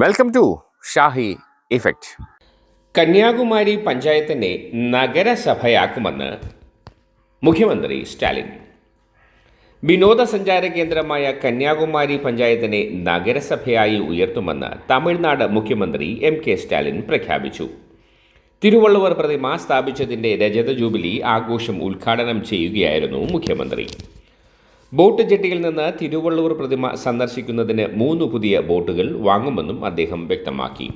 Welcome to Shahi effect Kanyakumari പഞ്ചായത്തിനെ നഗരസഭയാക്കുമെന്ന് മുഖ്യമന്ത്രി സ്റ്റാലിൻ. വിനോദസഞ്ചാര കേന്ദ്രമായ കന്യാകുമാരി പഞ്ചായത്തിനെ നഗരസഭയായി ഉയർത്തുമെന്ന് തമിഴ്നാട് മുഖ്യമന്ത്രി എം കെ സ്റ്റാലിൻ പ്രഖ്യാപിച്ചു. തിരുവള്ളുവർ പ്രതിമ സ്ഥാപിച്ചതിന്റെ രജത ജൂബിലി ആഘോഷം ഉദ്ഘാടനം ചെയ്യുകയായിരുന്നു മുഖ്യമന്ത്രി. ബോട്ട് ജെട്ടിയിൽ നിന്ന് തിരുവള്ളൂർ പ്രതിമ സന്ദർശിക്കുന്നതിന് മൂന്ന് പുതിയ ബോട്ടുകൾ വാങ്ങുമെന്നും അദ്ദേഹം വ്യക്തമാക്കി.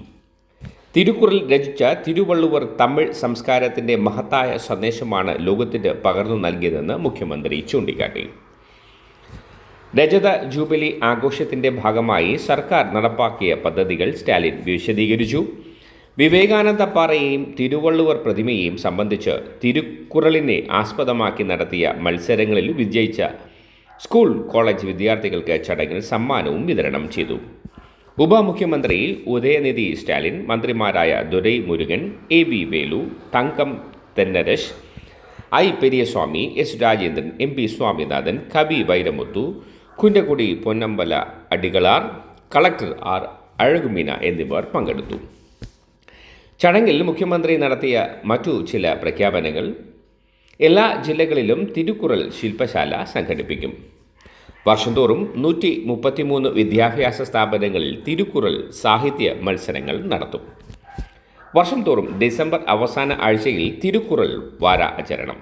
തിരുക്കുറിൽ രചിച്ച തിരുവള്ളുവർ തമിഴ് സംസ്കാരത്തിന്റെ മഹത്തായ സന്ദേശമാണ് ലോകത്തിന് പകർന്നു നൽകിയതെന്ന് മുഖ്യമന്ത്രി ചൂണ്ടിക്കാട്ടി. രജത ജൂബിലി ആഘോഷത്തിന്റെ ഭാഗമായി സർക്കാർ നടപ്പാക്കിയ പദ്ധതികൾ സ്റ്റാലിൻ വിശദീകരിച്ചു. വിവേകാനന്ദ പാറയെയും തിരുവള്ളുവർ പ്രതിമയെയും സംബന്ധിച്ച് തിരുക്കുറളിനെ ആസ്പദമാക്കി നടത്തിയ മത്സരങ്ങളിൽ വിജയിച്ച സ്കൂൾ കോളേജ് വിദ്യാർത്ഥികൾക്ക് ചടങ്ങിൽ സമ്മാനവും വിതരണം ചെയ്തു. ഉപമുഖ്യമന്ത്രി ഉദയനിധി സ്റ്റാലിൻ മന്ത്രിമാരായ Durai Murugan A V Velu Thangam Thennarasu I Periyasamy S Rajendran M P Swaminathan കവി വൈരമുത്തു കുഞ്ഞക്കുടി പൊന്നമ്പല അടികളാർ കളക്ടർ ആർ അഴകുമീന എന്നിവർ പങ്കെടുത്തു. ചടങ്ങിൽ മുഖ്യമന്ത്രി നടത്തിയ മറ്റു ചില പ്രഖ്യാപനങ്ങൾ എല്ലാ ജില്ലകളിലും തിരുക്കുറൽ ശില്പശാല സംഘടിപ്പിക്കും. വർഷം തോറും നൂറ്റി മുപ്പത്തിമൂന്ന് വിദ്യാഭ്യാസ സ്ഥാപനങ്ങളിൽ തിരുക്കുറൽ സാഹിത്യ മത്സരങ്ങൾ നടത്തും. വർഷം തോറും ഡിസംബർ അവസാന ആഴ്ചയിൽ തിരുക്കുറൽ വാരാചരണം.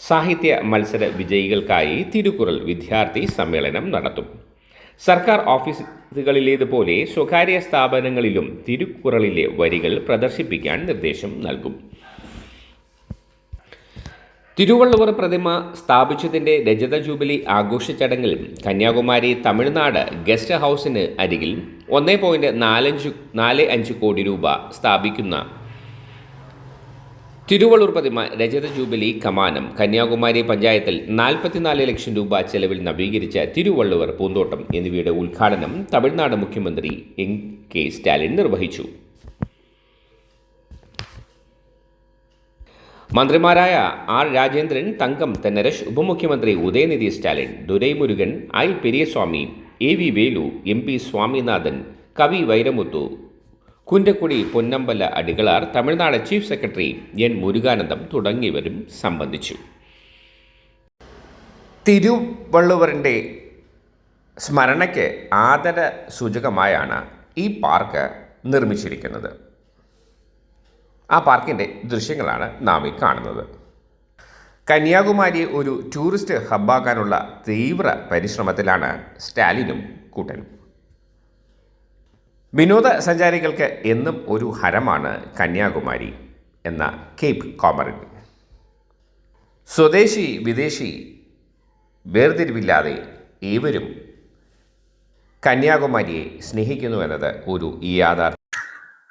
സാഹിത്യ മത്സര വിജയികൾക്കായി തിരുക്കുറൽ വിദ്യാർത്ഥി സമ്മേളനം നടത്തും. സർക്കാർ ഓഫീസുകളിലേതുപോലെ സ്വകാര്യ സ്ഥാപനങ്ങളിലും തിരുക്കുറളിലെ വരികൾ പ്രദർശിപ്പിക്കാൻ നിർദ്ദേശം നൽകും. തിരുവള്ളുവർ പ്രതിമ സ്ഥാപിച്ചതിന്റെ രജത ജൂബിലി ആഘോഷ ചടങ്ങിൽ കന്യാകുമാരി തമിഴ്നാട് ഗസ്റ്റ് ഹൗസിന് അരികിൽ ഒന്നേ പോയിന്റ് നാലഞ്ച് നാല് അഞ്ച് കോടി രൂപ സ്ഥാപിക്കുന്ന തിരുവള്ളൂർ പ്രതിമ രജത ജൂബിലി കമാനം കന്യാകുമാരി പഞ്ചായത്തിൽ നാൽപ്പത്തിനാല് ലക്ഷം രൂപ ചെലവിൽ നവീകരിച്ച തിരുവള്ളുവർ പൂന്തോട്ടം എന്നിവയുടെ ഉദ്ഘാടനം തമിഴ്നാട് മുഖ്യമന്ത്രി എം കെ സ്റ്റാലിൻ നിർവഹിച്ചു. മന്ത്രിമാരായ ആർ രാജേന്ദ്രൻ തങ്കം തെന്നരശ് ഉപമുഖ്യമന്ത്രി Udhayanidhi Stalin Duraimurugan I Periyasamy A V Velu M P Saminathan കവി Vairamuthu Kundrakudi Ponnambala Adigalar Tamil Nadu chief secretary N Muruganandam തുടങ്ങിയവരും സംബന്ധിച്ചു. തിരുവള്ളുവറിന്റെ സ്മരണയ്ക്ക് ആദര സൂചകമായാണ് ഈ പാർക്ക് നിർമ്മിച്ചിരിക്കുന്നത്. ആ പാർക്കിന്റെ ദൃശ്യങ്ങളാണ് നാം ഈ കാണുന്നത്. കന്യാകുമാരിയെ ഒരു ടൂറിസ്റ്റ് ഹബ്ബാക്കാനുള്ള തീവ്ര പരിശ്രമത്തിലാണ് സ്റ്റാലിനും കൂട്ടനും വിനോദസഞ്ചാരികൾക്ക് എന്നും ഒരു ഹരമാണ് കന്യാകുമാരി എന്ന കേപ്പ് കോമറിൻ സ്വദേശി വിദേശി വേർതിരിവില്ലാതെ ഏവരും കന്യാകുമാരിയെ സ്നേഹിക്കുന്നു എന്നത് ഒരു യാഥാർത്ഥ്യം.